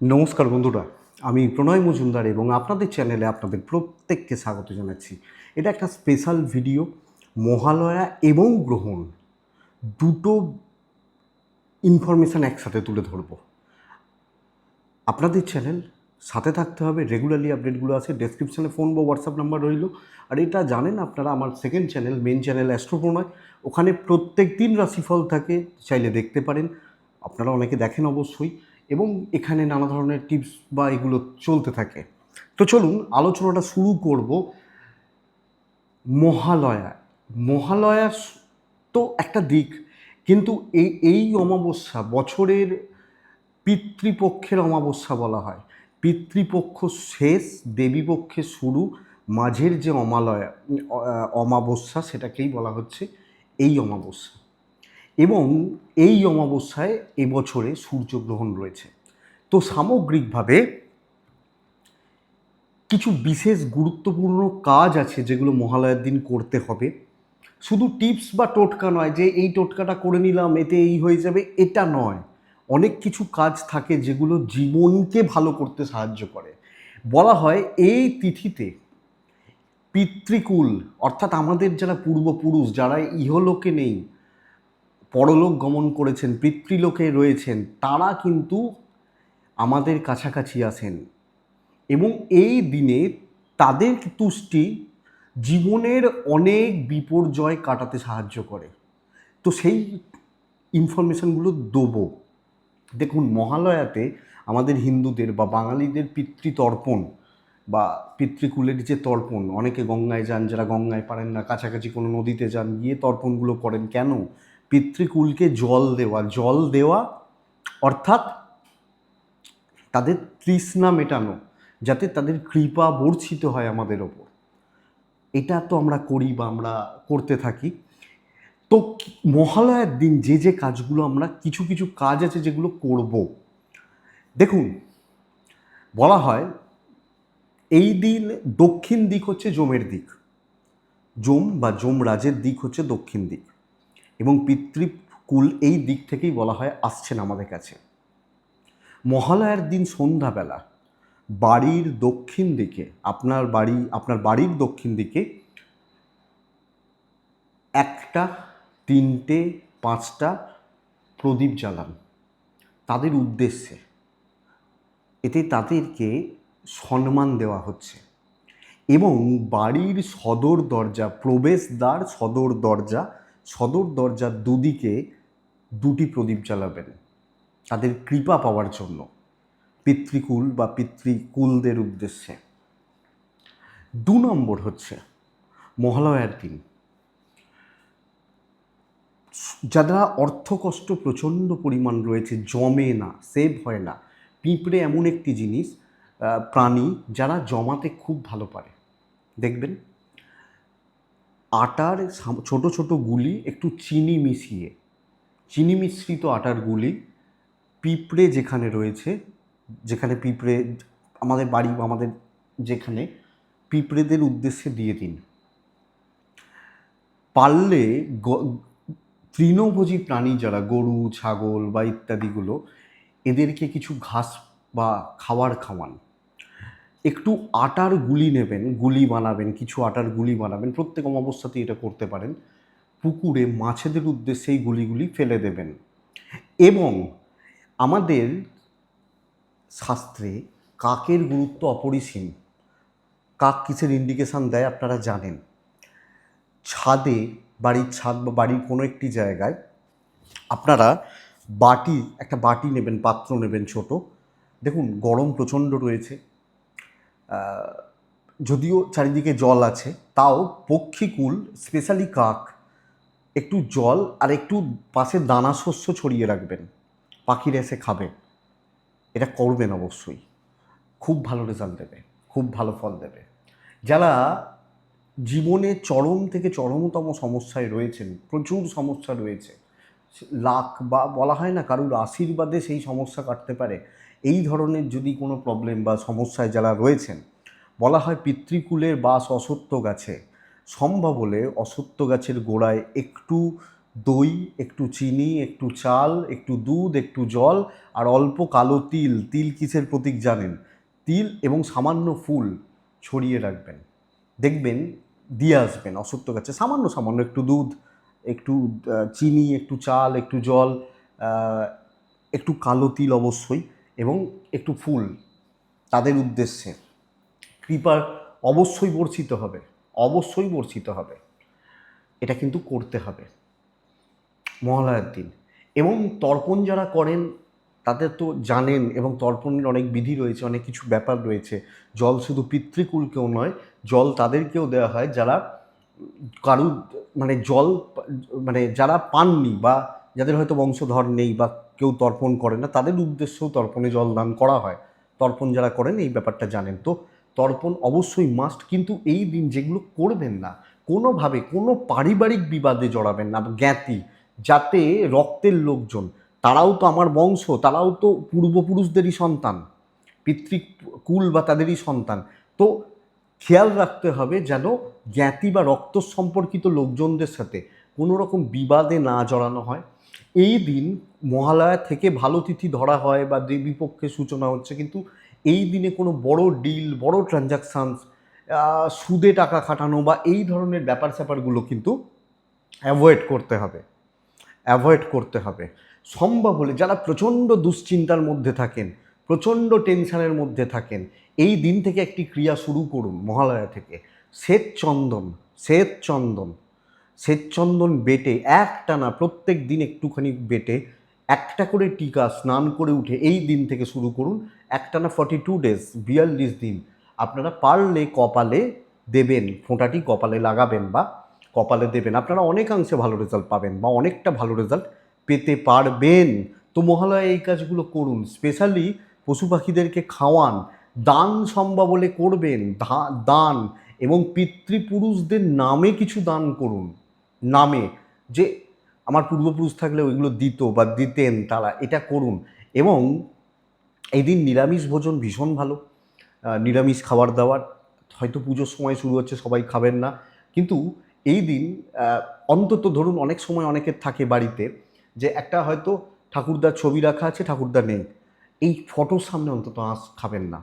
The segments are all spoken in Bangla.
নমস্কার বন্ধুরা, আমি প্রণয় মজুমদার এবং আপনাদের চ্যানেলে আপনাদের প্রত্যেককে স্বাগত জানাচ্ছি। এটা একটা স্পেশাল ভিডিও মহালয়া এবং গ্রহণ, দুটো ইনফরমেশান একসাথে তুলে ধরবো। আপনাদের চ্যানেল সাথে থাকতে হবে রেগুলারলি আপডেটগুলো আছে ডেসক্রিপশানে ফোন বা হোয়াটসঅ্যাপ নাম্বার রইল। আর এটা জানেন আপনারা, আমার সেকেন্ড চ্যানেল মেন চ্যানেল অ্যাস্ট্রোপ্রণয় ওখানে প্রত্যেক দিন রাশিফল থাকে, চাইলে দেখতে পারেন। আপনারা অনেকে দেখেন অবশ্যই। এবং এখানে নানা ধরনের টিপস বা এগুলো চলতে থাকে। তো চলুন, আলোচনাটা শুরু করব মহালয়া মহালয়া তো একটা দিক, কিন্তু এই এই অমাবস্যা বছরের পিতৃপক্ষের অমাবস্যা বলা হয়। পিতৃপক্ষ শেষ, দেবীপক্ষে শুরু, মাঝের যে অমালয়া অমাবস্যা সেটাকেই বলা হচ্ছে এই অমাবস্যা। এবং এই অমাবস্যায় এবছরে সূর্যগ্রহণ রয়েছে। তো সামগ্রিকভাবে কিছু বিশেষ গুরুত্বপূর্ণ কাজ আছে যেগুলো মহালয়ার দিন করতে হবে। শুধু টিপস বা টোটকা নয় যে এই টোটকাটা করে নিলাম, এতে এই হয়ে যাবে, এটা নয়। অনেক কিছু কাজ থাকে যেগুলো জীবনকে ভালো করতে সাহায্য করে। বলা হয় এই তিথিতে পিতৃকুল, অর্থাৎ আমাদের যারা পূর্বপুরুষ, যারা ইহলোকে নেই পরলোক গমন করেছেন, পিতৃলোকে রয়েছেন, তারা কিন্তু আমাদের কাছাকাছি আসেন এবং এই দিনে তাদের তুষ্টি জীবনের অনেক বিপর্যয় কাটাতে সাহায্য করে। তো সেই ইনফরমেশনগুলো দেবো। দেখুন, মহালয়াতে আমাদের হিন্দুদের বা বাঙালিদের পিতৃতর্পণ বা পিতৃকুলের যে তর্পণ, অনেকে গঙ্গায় যান, যারা গঙ্গায় পারেন না, কাছাকাছি কোনো নদীতে যান, গিয়ে তর্পণগুলো করেন কেন? পিতৃকুলকে জল দেওয়া জল দেওয়া অর্থাৎ তাদের তৃষ্ণা মেটানো, যাতে তাদের কৃপা বর্ষিত হয় আমাদের ওপর। এটা তো আমরা করি বা আমরা করতে থাকি। তো মহালয়ার দিন যে যে কাজগুলো আমরা, কিছু কিছু কাজ আছে যেগুলো করব। দেখুন, বলা হয় এই দিন দক্ষিণ দিক হচ্ছে জমের দিক। জম বা যমরাজের দিক হচ্ছে দক্ষিণ দিক। এবং পিতৃকুল এই দিক থেকেই বলা হয় আসছেন আমাদের কাছে। মহালয়ার দিন সন্ধ্যাবেলা বাড়ির দক্ষিণ দিকে, আপনার বাড়ি, আপনার বাড়ির দক্ষিণ দিকে একটা, তিনটে, পাঁচটা প্রদীপ জ্বালান। তাদের উদ্দেশ্যে। এতে তাদেরকে সম্মান দেওয়া হচ্ছে এবং বাড়ির সদর দরজা, প্রবেশদ্বার সদর দরজা সদর দরজার দুদিকে দুটি প্রদীপ জ্বালাবেন। তাদের কৃপা পাওয়ার জন্য। পিতৃকুল বা পিতৃকুলদের উদ্দেশ্যে। দু নম্বর হচ্ছে মহালয়ার দিন। যারা অর্থকষ্ট প্রচণ্ড পরিমাণ রয়েছে, জমে না, সেভ হয় না, পিঁপড়ে এমন একটি জিনিস প্রাণী যারা জমাতে খুব ভালো পারে। দেখবেন আটার ছোট ছোট গুলি একটু চিনি মিশিয়ে, চিনি মিশ্রিত আটার গুলি পিঁপড়ে যেখানে রয়েছে, যেখানে পিঁপড়ে, আমাদের বাড়ি বা আমাদের যেখানে পিঁপড়েদের উদ্দেশ্যে দিয়ে দিন। পারলে তৃণভোজী প্রাণী যারা গরু, ছাগল বা ইত্যাদিগুলো, এদেরকে কিছু ঘাস বা খাওয়ার খাওয়ান। একটু আটার গুলি নেবেন, গুলি বানাবেন, কিছু আটার গুলি বানাবেন, প্রত্যেক অবস্থাতেই এটা করতে পারেন। পুকুরে মাছেদের উদ্দেশ্যে এই গুলিগুলি ফেলে দেবেন। এবং আমাদের শাস্ত্রে কাকের গুরুত্ব অপরিসীম। কাক কিসের ইন্ডিকেশান দেয় আপনারা জানেন। ছাদে, বাড়ির ছাদ বা বাড়ির কোনো একটি জায়গায় আপনারা বাটি, একটা বাটি নেবেন, পাত্র নেবেন ছোট। দেখুন, গরম প্রচণ্ড রয়েছে। যদিও চারিদিকে জল আছে, তাও পক্ষীকুল স্পেশালি কাক, একটু জল আর একটু পাশে দানা শস্য ছড়িয়ে রাখবেন। পাখিরা এসে খাবে। এটা করবেন অবশ্যই। খুব ভালো রেজাল্ট দেবে। খুব ভালো ফল দেবে। যারা জীবনে চরম থেকে চরমতম সমস্যায় রয়েছেন, প্রচুর সমস্যা রয়েছে, লাখ বা বলা হয় না কারুর আশীর্বাদে সেই সমস্যা কাটতে পারে এই ধরনের যদি কোনো প্রবলেম বা সমস্যায় যারা রয়েছেন, বলা হয় পিতৃকুলের বাস অসত্য গাছে, সম্ভব হলে অসত্য গাছের গোড়ায় একটু দই, একটু চিনি, একটু চাল, একটু দুধ, একটু জল আর অল্প কালো তিল। তিল কিসের প্রতীক জানেন? তিল এবং সামান্য ফুল ছড়িয়ে রাখবেন। দেখবেন দিয়ে আসবেন অসত্য গাছে। সামান্য সামান্য একটু দুধ, একটু চিনি, একটু চাল, একটু জল একটু কালো তিল অবশ্যই। এবং একটু ফুল, তাদের উদ্দেশ্যে। কৃপার অবশ্যই বর্ষিত হবে, অবশ্যই বর্ষিত হবে। এটা কিন্তু করতে হবে। মহালয়ার দিন। এবং তর্পণ যারা করেন, তাদের তো জানেন এবং তর্পণের অনেক বিধি রয়েছে, অনেক কিছু ব্যাপার রয়েছে। জল শুধু পিতৃকুলকেও নয়, জল তাদেরকেও দেওয়া হয় যারা কারু মানে জল মানে যারা পাননি বা যাদের হয়তো বংশধর নেই বা কেউ তর্পণ করে না, তাদের উদ্দেশ্যেও তর্পণে জল দান করা হয়। তর্পণ যারা করেন, এই ব্যাপারটা জানেন। তো তর্পণ অবশ্যই মাস্ট কিন্তু এই দিন যেগুলো করবেন না, কোনোভাবে, কোনো পারিবারিক বিবাদে জড়াবেন না, জ্ঞাতি, যাতে রক্তের লোকজন, তারাও তো আমার বংশ, তারাও তো পূর্বপুরুষদেরই সন্তান, পিতৃকুল বা তাদেরই সন্তান। তো খেয়াল রাখতে হবে যেন জ্ঞাতি বা রক্ত সম্পর্কিত লোকজনদের সাথে কোনো রকম বিবাদে না জড়ানো হয়। এই দিন মহালয়া থেকে ভালো তিথি ধরা হয় বা দেবী পক্ষে সূচনা হচ্ছে, কিন্তু এই দিনে কোনো বড় ডিল বড় ট্রানজাকশানস সুদে টাকা খাটানো বা এই ধরনের ব্যাপার স্যাপারগুলো কিন্তু অ্যাভয়েড করতে হবে। অ্যাভয়েড করতে হবে। সম্ভব হলে যারা প্রচণ্ড দুশ্চিন্তার মধ্যে থাকেন, প্রচণ্ড টেনশানের মধ্যে থাকেন, এই দিন থেকে একটি ক্রিয়া শুরু করুন মহালয়া থেকে। শ্বেত চন্দন শ্বেত চন্দন। শ্বেত চন্দন বেটে একটা না প্রত্যেক দিন একটুখানি বেটে একটা করে টিকা স্নান করে উঠে এই দিন থেকে শুরু করুন একটা না ফর্টি টু ডেজ বিয়াল্লিশ দিন। আপনারা পারলে কপালে দেবেন, ফোঁটাটি কপালে লাগাবেন বা কপালে দেবেন। আপনারা অনেকাংশে ভালো রেজাল্ট পাবেন বা অনেকটা ভালো রেজাল্ট পেতে পারবেন। তো মহালয়া এই কাজগুলো করুন স্পেশালি পশু পাখিদেরকে খাওয়ান, দান সম্ভব হলে করবেন দান এবং পিতৃপুরুষদের নামে কিছু দান করুন। নামে যে আমার পূর্বপুরুষ থাকলে ওইগুলো দিত বা দিতেন তারা, এটা করুন। এবং এই দিন নিরামিষ ভোজন ভীষণ ভালো। নিরামিষ খাবার দাবার, হয়তো পুজোর সময় শুরু হচ্ছে, সবাই খাবেন না। কিন্তু এই দিন অন্তত ধরুন অনেক সময় অনেকের থাকে বাড়িতে যে একটা হয়তো ঠাকুরদার ছবি রাখা আছে, ঠাকুরদা নেই। এই ফটোর সামনে অন্তত আঁশ খাবেন না।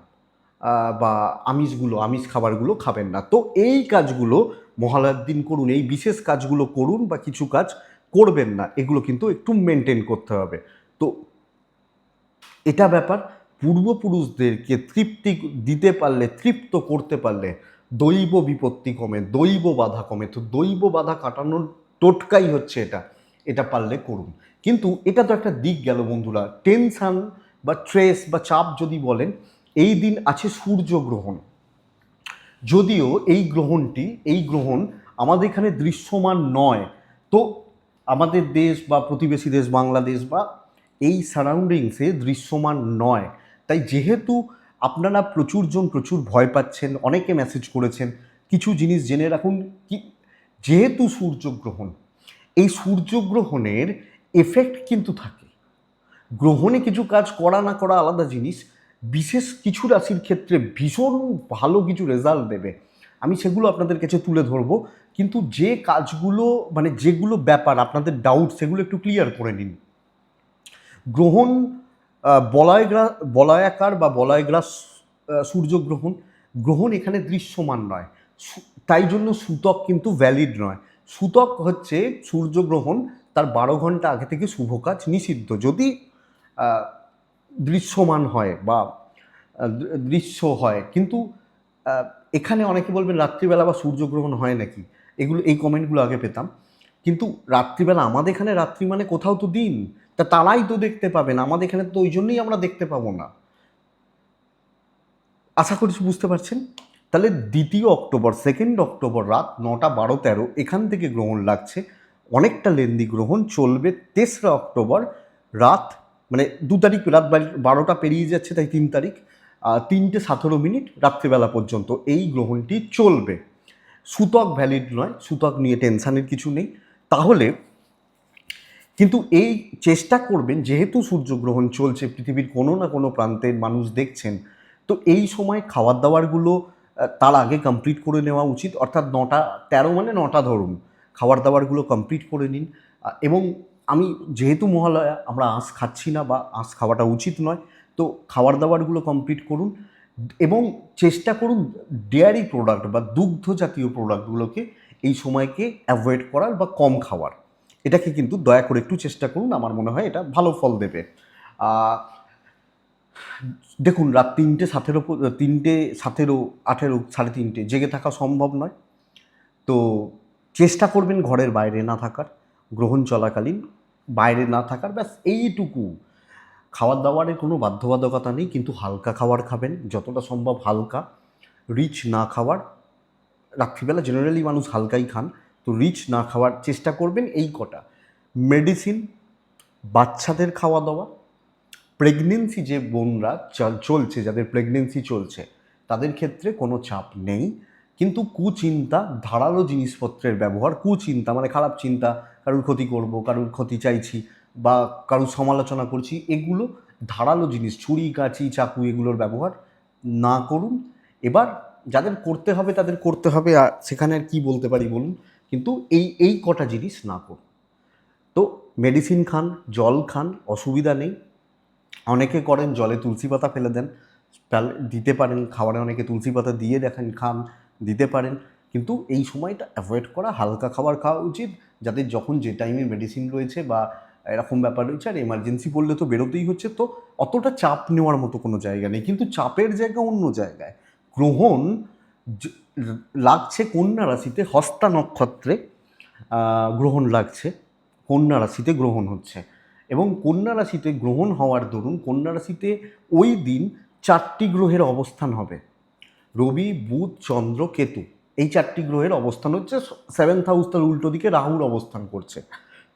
বা আমিষগুলো, আমিষ খাবারগুলো খাবেন না। তো এই কাজগুলো মহালয়ার দিন করুন, এই বিশেষ কাজগুলো করুন বা কিছু কাজ করবেন না, এগুলো কিন্তু একটু মেনটেন করতে হবে। তো এটা ব্যাপার, পূর্বপুরুষদেরকে তৃপ্তি দিতে পারলে, তৃপ্ত করতে পারলে দৈব বিপত্তি কমে, দৈব বাধা কমে। তো দৈব বাধা কাটানোর টোটকাই হচ্ছে এটা এটা পারলে করুন। কিন্তু এটা তো একটা দিক গেল বন্ধুরা, টেনশান বা স্ট্রেস বা চাপ যদি বলেন এই দিন আছে সূর্যগ্রহণ যদিও এই গ্রহণটি, এই গ্রহণ আমাদের এখানে দৃশ্যমান নয়, তো আমাদের দেশ বা প্রতিবেশী দেশ বাংলাদেশ বা এই সারাউন্ডিংসে দৃশ্যমান নয়। তাই যেহেতু আপনারা প্রচুরজন প্রচুর ভয় পাচ্ছেন, অনেকে মেসেজ করেছেন, কিছু জিনিস জেনে রাখুন কি, যেহেতু সূর্যগ্রহণ এই সূর্যগ্রহণের এফেক্ট কিন্তু থাকে। গ্রহণে কিছু কাজ করা না করা আলাদা জিনিস বিশেষ কিছু রাশির ক্ষেত্রে ভীষণ ভালো কিছু রেজাল্ট দেবে। আমি সেগুলো আপনাদের কাছে তুলে ধরবো, কিন্তু যে কাজগুলো মানে যেগুলো ব্যাপার, আপনাদের ডাউট সেগুলো একটু ক্লিয়ার করে নিন। গ্রহণ বলয়গ্রা, বলয়াকার বা বলয়গ্রাস সূর্যগ্রহণ, গ্রহণ এখানে দৃশ্যমান নয়। তাই জন্য সূতক কিন্তু ভ্যালিড নয়। সূতক হচ্ছে সূর্যগ্রহণ তার বারো ঘণ্টা আগে থেকে শুভ কাজ নিষিদ্ধ। যদি দৃশ্যমান হয় বা দৃশ্য হয়। কিন্তু এখানে অনেকে বলবেন রাত্রিবেলা বা সূর্যগ্রহণ হয় নাকি? এগুলো, এই কমেন্টগুলো আগে পেতাম। কিন্তু রাত্রিবেলা আমাদের এখানে রাত্রি মানে কোথাও তো দিন। তা তারাই তো দেখতে পাবেন। আমাদের এখানে তো ওই জন্যই আমরা দেখতে পাবো না। আশা করছি বুঝতে পারছেন? তাহলে দ্বিতীয় অক্টোবর সেকেন্ড অক্টোবর রাত নটা বারো তেরো এখান থেকে গ্রহণ লাগছে। অনেকটা লেন্দি গ্রহণ চলবে তেসরা অক্টোবর রাত মানে দু তারিখ, রাত বারোটা পেরিয়ে যাচ্ছে, তাই তিন তারিখ তিনটে সতেরো মিনিট রাত্রিবেলা পর্যন্ত এই গ্রহণটি চলবে। সূতক ভ্যালিড নয়, সূতক নিয়ে টেনশানের কিছু নেই। তাহলে কিন্তু এই চেষ্টা করবেন, যেহেতু সূর্যগ্রহণ চলছে, পৃথিবীর কোনো না কোনো প্রান্তের মানুষ দেখছেন, তো এই সময় খাবার দাবারগুলো তার আগে কমপ্লিট করে নেওয়া উচিত। অর্থাৎ নটা, তেরো মানে নটা ধরুন। খাবার দাবারগুলো কমপ্লিট করে নিন। এবং আমি যেহেতু মহালয়া, আমরা আঁশ খাচ্ছি না বা আঁশ খাওয়াটা উচিত নয়, তো খাবার দাবারগুলো কমপ্লিট করুন এবং চেষ্টা করুন ডেয়ারি প্রোডাক্ট বা দুগ্ধ জাতীয় প্রোডাক্টগুলোকে এই সময়কে অ্যাভয়েড করার বা কম খাওয়ার। এটাকে কিন্তু দয়া করে একটু চেষ্টা করুন, আমার মনে হয় এটা ভালো ফল দেবে। দেখুন, রাত তিনটে সাতেরো তিনটে সাতেরো, আঠেরো, সাড়ে তিনটে জেগে থাকা সম্ভব নয়। তো চেষ্টা করবেন ঘরের বাইরে না থাকার, গ্রহণ চলাকালীন বাইরে না থাকার, ব্যাস এইটুকু। খাওয়ার দাওয়ারের কোনো বাধ্যবাধকতা নেই, কিন্তু হালকা খাবার খাবেন, যতটা সম্ভব হালকা। রিচ না খাবার রাত্রিবেলা জেনারেলি মানুষ হালকাই খান, তো রিচ না খাওয়ার চেষ্টা করবেন এই কটা। মেডিসিন বাচ্চাদের খাওয়া দাওয়া প্রেগনেন্সি যে বোনরা চল- চলছে, যাদের প্রেগনেন্সি চলছে, তাদের ক্ষেত্রে কোনো চাপ নেই। কিন্তু কুচিন্তা, ধারালো জিনিসপত্রের ব্যবহার, কুচিন্তা মানে খারাপ চিন্তা কারুর ক্ষতি করব, কারুর ক্ষতি চাইছি বা কারুর সমালোচনা করছি, এগুলো ধারালো জিনিস, ছুরি, কাঁচি, চাকু এগুলোর ব্যবহার না করুন। এবার যাদের করতে হবে, তাদের করতে হবে আর সেখানে আর কী বলতে পারি বলুন? কিন্তু এই এই কটা জিনিস না করুন। তো মেডিসিন খান, জল খান, অসুবিধা নেই। অনেকে করেন, জলে তুলসী পাতা ফেলে দেন। দিতে পারেন, খাবারে অনেকে তুলসী পাতা দিয়ে দেখেন, খান, দিতে পারেন। কিন্তু এই সময়টা অ্যাভয়েড করা, হালকা খাবার খাওয়া উচিত। যাদের যখন যে টাইমে মেডিসিন রয়েছে বা এরকম ব্যাপার রয়েছে, আর এমার্জেন্সি পড়লে তো বেরোতেই হচ্ছে, তো অতটা চাপ নেওয়ার মতো কোনো জায়গা নেই। কিন্তু চাপের জায়গা অন্য জায়গায়। গ্রহণ লাগছে কন্যা রাশিতে হস্তা নক্ষত্রে গ্রহণ লাগছে, কন্যা রাশিতে গ্রহণ হচ্ছে। এবং কন্যা রাশিতে গ্রহণ হওয়ার দরুন, কন্যা রাশিতে ওই দিন চারটি গ্রহের অবস্থান হবে। রবি, বুধ, চন্দ্র, কেতু। এই চারটি গ্রহের অবস্থান হচ্ছে সেভেন্থ হাউস তার উল্টো দিকে রাহুর অবস্থান করছে।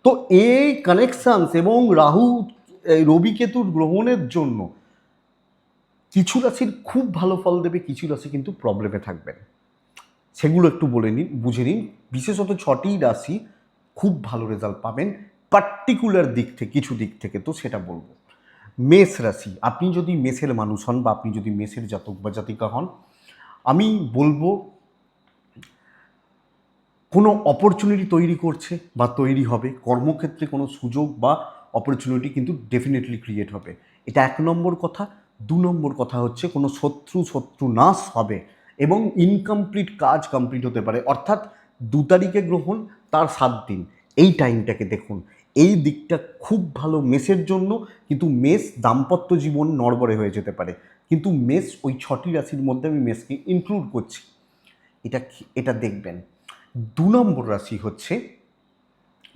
তো এই কানেকশানস এবং রাহু রবি কেতুর গ্রহণের জন্য কিছু রাশির খুব ভালো ফল দেবে, কিছু রাশি কিন্তু প্রবলেমে থাকবেন সেগুলো একটু বলে নিন, বুঝে নিন। বিশেষত ছটি রাশি খুব ভালো রেজাল্ট পাবেন পার্টিকুলার দিক থেকে কিছু দিক থেকে তো সেটা বলব। মেষ রাশি, আপনি যদি মেষের মানুষ হন বা আপনি যদি মেষের জাতক বা জাতিকা হন, আমি বলব কোনো অপরচুনিটি তৈরি করছে বা তৈরি হবে, কর্মক্ষেত্রে কোনো সুযোগ বা অপরচুনিটি কিন্তু ডেফিনেটলি ক্রিয়েট হবে। এটা এক নম্বর কথা। দু নম্বর কথা হচ্ছে কোনো শত্রু শত্রু নাশ হবে এবং ইনকমপ্লিট কাজ কমপ্লিট হতে পারে। অর্থাৎ দু তারিখে গ্রহণ, তার সাত দিন। এই টাইমটাকে দেখুন। এই দিকটা খুব ভালো মেসের জন্য কিন্তু মেস দাম্পত্য জীবন নড়বড়ে হয়ে যেতে পারে। কিন্তু মেস ওই ছটি রাশির মধ্যে আমি মেসকে ইনক্লুড করছি। এটা এটা দেখবেন। দু নম্বর রাশি হচ্ছে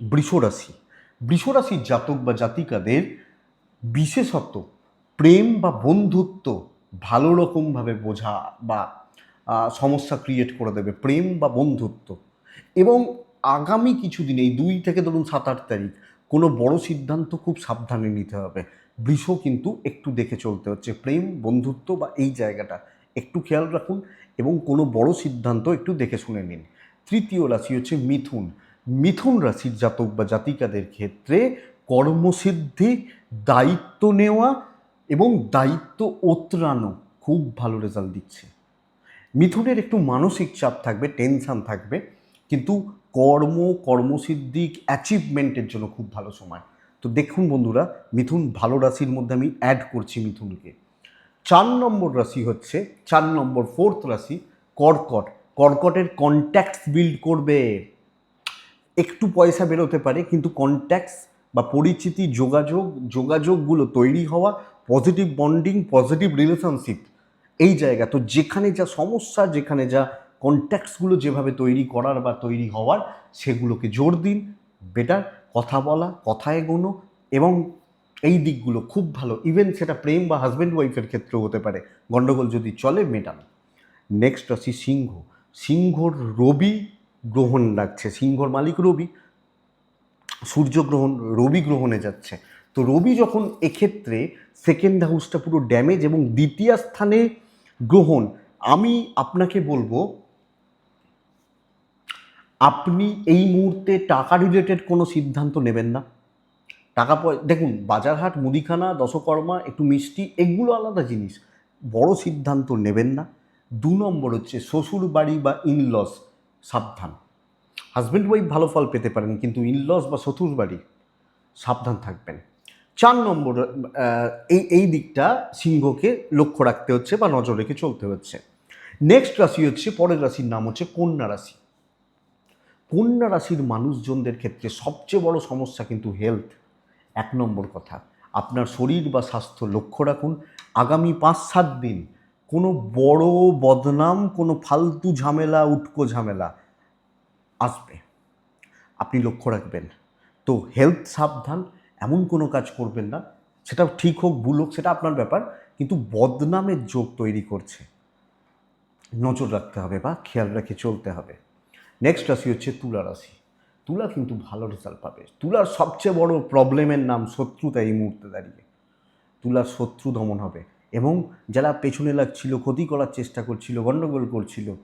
বৃষ রাশি। বৃষ রাশির জাতক বা জাতিকাদের বিশেষত প্রেম বা বন্ধুত্ব ভালো রকমভাবে বোঝা বা সমস্যা ক্রিয়েট করে দেবে, প্রেম বা বন্ধুত্ব। এবং আগামী কিছুদিন, এই দুই থেকে ধরুন সাত, আট তারিখ, কোনো বড় সিদ্ধান্ত খুব সাবধানে নিতে হবে। বৃষ কিন্তু একটু দেখে চলতে হচ্ছে। প্রেম, বন্ধুত্ব বা এই জায়গাটা একটু খেয়াল রাখুন এবং কোনো বড় সিদ্ধান্ত একটু দেখে শুনে নিন। তৃতীয় রাশি হচ্ছে মিথুন। মিথুন রাশির জাতক বা জাতিকাদের ক্ষেত্রে কর্মসিদ্ধি, দায়িত্ব নেওয়া এবং দায়িত্ব ওতরানো খুব ভালো রেজাল্ট দিচ্ছে। মিথুনের একটু মানসিক চাপ থাকবে টেনশন থাকবে, কিন্তু কর্ম, কর্মসিদ্ধি অ্যাচিভমেন্টের জন্য খুব ভালো সময়। তো দেখুন বন্ধুরা, মিথুন ভালো রাশির মধ্যে আমি অ্যাড করছি মিথুনকে। চার নম্বর রাশি হচ্ছে, চার নম্বর ফোর্থ রাশি কর্কট। কর্কটের কন্ট্যাক্টস বিল্ড করবে। একটু পয়সা বেরোতে পারে, কিন্তু কন্ট্যাক্টস বা পরিচিতি, যোগাযোগ, যোগাযোগগুলো তৈরি হওয়া পজিটিভ বন্ডিং পজিটিভ রিলেশনশিপ এই জায়গা। তো যেখানে যা সমস্যা, যেখানে যা কন্ট্যাক্টসগুলো যেভাবে তৈরি করার বা তৈরি হওয়ার, সেগুলোকে জোর দিন বেটার কথা বলা কথা এগোনো এবং এই দিকগুলো খুব ভালো। ইভেন সেটা প্রেম বা হাজব্যান্ড ওয়াইফের ক্ষেত্রেও হতে পারে। গণ্ডগোল যদি চলে মেটানো নেক্সট আসি সিংহ। সিংহর রবি গ্রহণ লাগছে, সিংহর মালিক রবি সূর্যগ্রহণ রবি গ্রহণে যাচ্ছে। তো রবি যখন এক্ষেত্রে সেকেন্ড হাউসটা পুরো ড্যামেজ এবং দ্বিতীয় স্থানে গ্রহণ, আমি আপনাকে বলব, আপনি এই মুহূর্তে টাকা রিলেটেড কোনো সিদ্ধান্ত নেবেন না। টাকা পয়, দেখুন, বাজারহাট, মুদিখানা, দশকর্মা, একটু মিষ্টি, এগুলো আলাদা জিনিস। বড় সিদ্ধান্ত নেবেন না। দু নম্বর হচ্ছে শ্বশুর বাড়ি বা ইনলস সাবধান। হাজব্যান্ড ওয়াইফ ভালো ফল পেতে পারেন, কিন্তু ইনলস বা শ্বশুর বাড়ি সাবধান থাকবেন। চার নম্বর এই এই দিকটা সিংহকে লক্ষ্য রাখতে হচ্ছে বা নজর রেখে চলতে হচ্ছে। নেক্সট রাশি হচ্ছে, পরের রাশির নাম হচ্ছে কন্যা রাশি। কন্যা রাশির মানুষজনদের ক্ষেত্রে সবচেয়ে বড় সমস্যা কিন্তু হেলথ এক নম্বর কথা, আপনার শরীর বা স্বাস্থ্য লক্ষ্য রাখুন। আগামী পাঁচ সাত দিন কোনো বড় বদনাম, কোনো ফালতু ঝামেলা, উটকো ঝামেলা আসবে। আপনি লক্ষ্য রাখবেন, তো হেলথ সাবধান, এমন কোনো কাজ করবেন না। সেটা ঠিক হোক, ভুল হোক, সেটা আপনার ব্যাপার, কিন্তু বদনামের যোগ তৈরি করছে। নজর রাখতে হবে বা খেয়াল রেখে চলতে হবে। নেক্সট রাশি হচ্ছে তুলা রাশি। তুলা কিন্তু ভালো রেজাল্ট পাবে। তুলার সবচেয়ে বড় প্রবলেমের নাম শত্রুতা এই মুহূর্তে দাঁড়িয়ে। তুলার শত্রু দমন হবে। এবং যারা পেছনে লাগছিল, ক্ষতি করার চেষ্টা করছিল, গণ্ডগোল করছিল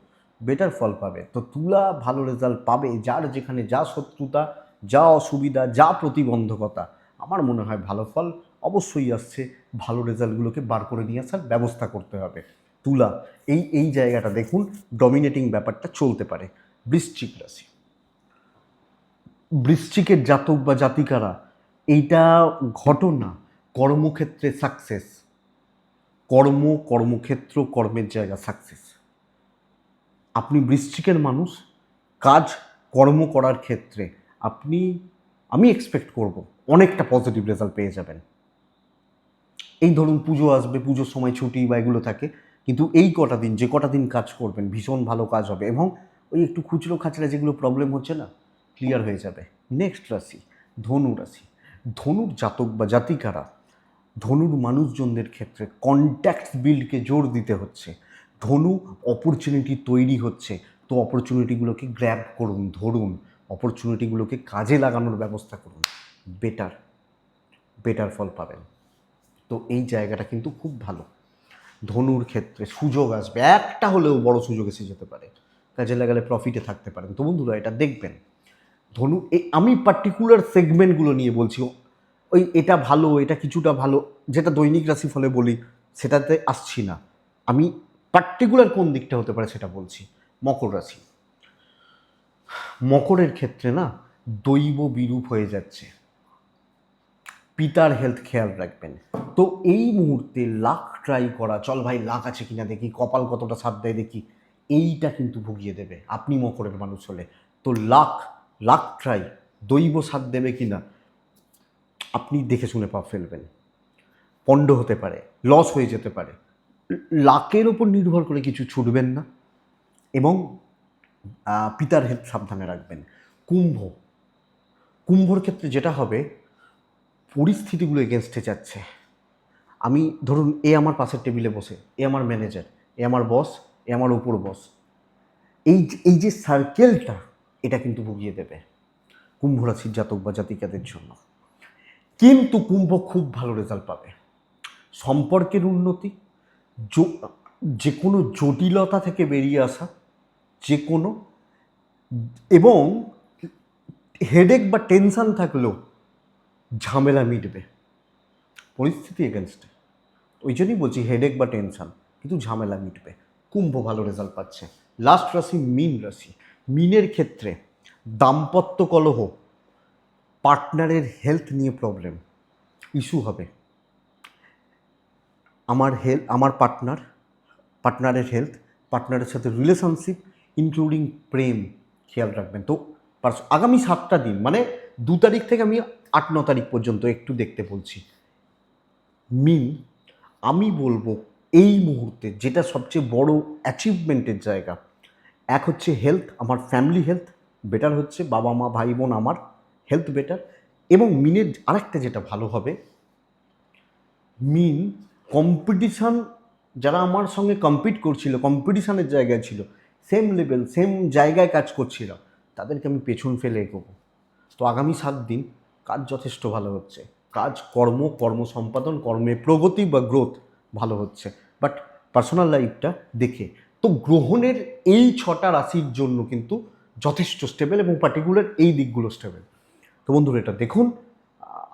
বেটার ফল পাবে। তো তুলা ভালো রেজাল্ট পাবে, যার যেখানে যা শত্রুতা, যা অসুবিধা, যা প্রতিবন্ধকতা, আমার মনে হয় ভালো ফল অবশ্যই আসছে। ভালো রেজাল্টগুলোকে বার করে নিয়ে আসার ব্যবস্থা করতে হবে। তুলা, এই এই জায়গাটা দেখুন ডমিনেটিং ব্যাপারটা চলতে পারে। বৃশ্চিক রাশি। বৃশ্চিকের জাতক বা জাতিকারা, এইটা ঘটনা, কর্মক্ষেত্রে সাকসেস কর্ম, কর্মক্ষেত্র, কর্মের জায়গা সাকসেস আপনি বৃশ্চিকের মানুষ, কাজ, কর্ম করার ক্ষেত্রে আপনি, আমি এক্সপেক্ট করব, অনেকটা পজিটিভ রেজাল্ট পেয়ে যাবেন। এই ধরুন পুজো আসবে, পুজোর সময় ছুটি বা এগুলো থাকে, কিন্তু এই কটা দিন, যে কটা দিন কাজ করবেন, ভীষণ ভালো কাজ হবে এবং ওই একটু খুচরো খাচড়া যেগুলো প্রবলেম হচ্ছে না ক্লিয়ার হয়ে যাবে। নেক্সট রাশি, ধনু রাশি। ধনুর জাতক বা জাতিকারা ধনুর মানুষজনদের ক্ষেত্রে কন্ট্যাক্ট বিল্ডকে জোর দিতে হচ্ছে। ধনু অপরচুনিটি তৈরি হচ্ছে, তো অপরচুনিটিগুলোকে গ্র্যাব করুন, ধরুন অপরচুনিটিগুলোকে কাজে লাগানোর ব্যবস্থা করুন। বেটার বেটার ফল পাবেন। তো এই জায়গাটা কিন্তু খুব ভালো। ধনুর ক্ষেত্রে সুযোগ আসবে, একটা হলেও বড় সুযোগ এসে যেতে পারে। কাজে লাগালে প্রফিটে থাকতে পারেন। তো বন্ধুরা, এটা দেখবেন। ধনু আমি পার্টিকুলার সেগমেন্টগুলো নিয়ে বলছি। ওই এটা ভালো, এটা কিছুটা ভালো, যেটা দৈনিক রাশি ফলে বলি, সেটাতে আসছি না। আমি পার্টিকুলার কোন দিকটা হতে পারে সেটা বলছি, মকর রাশি। মকরের ক্ষেত্রে না, দৈব বিরূপ হয়ে যাচ্ছে। পিতার হেলথ খেয়াল রাখবেন। তো এই মুহূর্তে লাখ ট্রাই করা, চল ভাই লাখ আছে কিনা দেখি, কপাল কতটা সাথ দেয় দেখি, এইটা কিন্তু ভুগিয়ে দেবে। আপনি মকরের মানুষ হলে। তো লাখ লাখ ট্রাই দৈব সাথ দেবে কিনা আপনি দেখে শুনে পা ফেলবেন। পণ্ড হতে পারে লস হয়ে যেতে পারে। লাকের ওপর নির্ভর করে কিছু ছুটবেন না এবং পিতার হেল্প সাবধানে রাখবেন। কুম্ভ। কুম্ভর ক্ষেত্রে যেটা হবে, পরিস্থিতিগুলো এগেনস্টে যাচ্ছে। আমি, ধরুন, এ আমার পাশের টেবিলে বসে, এ আমার ম্যানেজার এ আমার বস এ আমার উপর বস এই এই যে সার্কেলটা এটা কিন্তু ভুগিয়ে দেবে। কুম্ভ রাশির জাতক বা জাতিকাদের জন্য। কিন্তু কুম্ভ খুব ভালো রেজাল্ট পাবে। সম্পর্কের উন্নতি যে কোনো জটিলতা থেকে বেরিয়ে আসা যে কোনো এবং হেডেক বা টেনশন থাকলেও ঝামেলা মিটবে। পরিস্থিতি এগেনস্টে ওই জন্যই বলছি হেডেক বা টেনশান কিন্তু ঝামেলা মিটবে। কুম্ভ ভালো রেজাল্ট পাচ্ছে। লাস্ট রাশি, মিন রাশি। মিনের ক্ষেত্রে দাম্পত্য কলহ পার্টনারের হেলথ নিয়ে প্রবলেম ইস্যু হবে। আমার হেলথ আমার পার্টনার, পার্টনারের হেলথ, পার্টনারের সাথে রিলেশনশিপ ইনক্লুডিং প্রেম, খেয়াল রাখবেন। তো আগামী সাতটা দিন মানে দু তারিখ থেকে আমি আট, ন তারিখ পর্যন্ত একটু দেখতে বলছি। মিন আমি বলব এই মুহূর্তে যেটা সবচেয়ে বড় অ্যাচিভমেন্টের জায়গা, এক হচ্ছে হেলথ আমার ফ্যামিলি হেলথ বেটার হচ্ছে বাবা মা ভাই বোন আমার। হেলথ বেটার এবং মিনের আরেকটা যেটা ভালো হবে, মিন কম্পিটিশান যারা আমার সঙ্গে কম্পিট করছিল কম্পিটিশানের জায়গায় ছিল সেম লেভেল সেম জায়গায় কাজ করছিল, তাদেরকে আমি পেছন ফেলে এগোবো। তো আগামী সাত দিন কাজ যথেষ্ট ভালো হচ্ছে। কাজ, কর্ম কর্ম সম্পাদন, কর্মে প্রগতি বা গ্রোথ ভালো হচ্ছে। বাট পার্সোনাল লাইফটা দেখে, তো গ্রহণের এই ছটা রাশির জন্য কিন্তু যথেষ্ট স্টেবল এবং পার্টিকুলার এই দিকগুলো স্টেবল তো বন্ধুরা, এটা দেখুন।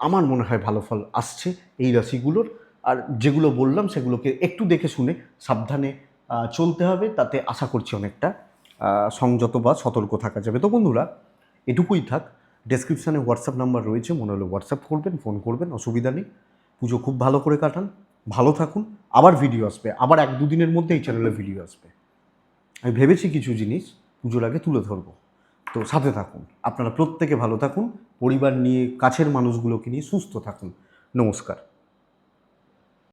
আমার মনে হয় ভালো ফল আসছে এই রাশিগুলোর। আর যেগুলো বললাম, সেগুলোকে একটু দেখে শুনে সাবধানে চলতে হবে, তাতে আশা করছি অনেকটা সংযত বা সতর্ক থাকা যাবে। তো বন্ধুরা, এটুকুই থাক। ডেসক্রিপশানে হোয়াটসঅ্যাপ নাম্বার রয়েছে, মনে হলে হোয়াটসঅ্যাপ করবেন, ফোন করবেন, অসুবিধা নেই। পুজো খুব ভালো করে কাটান, ভালো থাকুন। আবার ভিডিও আসবে, আবার এক দুদিনের মধ্যে এই চ্যানেলে ভিডিও আসবে। আমি ভেবেছি কিছু জিনিস পুজোর আগে তুলে ধরবো। তো সাথে থাকুন। আপনারা প্রত্যেকে ভালো থাকুন। পরিবার নিয়ে কাছের মানুষগুলোকে নিয়ে সুস্থ থাকুন। নমস্কার।